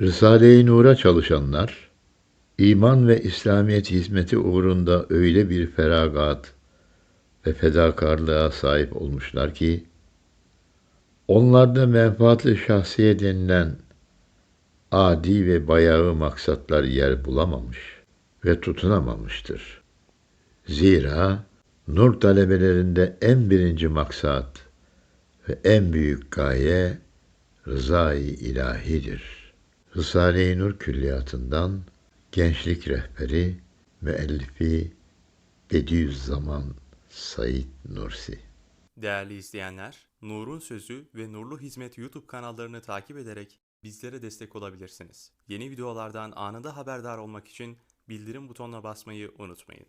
Risale-i Nur'a çalışanlar, iman ve İslamiyet hizmeti uğrunda öyle bir feragat ve fedakarlığa sahip olmuşlar ki, onlarda menfaatli şahsiye denilen adi ve bayağı maksatlar yer bulamamış ve tutunamamıştır. Zira nur talebelerinde en birinci maksat ve en büyük gaye rızayı ilahidir. Risale-i Nur külliyatından gençlik rehberi, müellifi Bediüzzaman Said Nursi. Değerli izleyenler, Nur'un Sözü ve Nurlu Hizmet YouTube kanallarını takip ederek bizlere destek olabilirsiniz. Yeni videolardan anında haberdar olmak için bildirim butonuna basmayı unutmayın.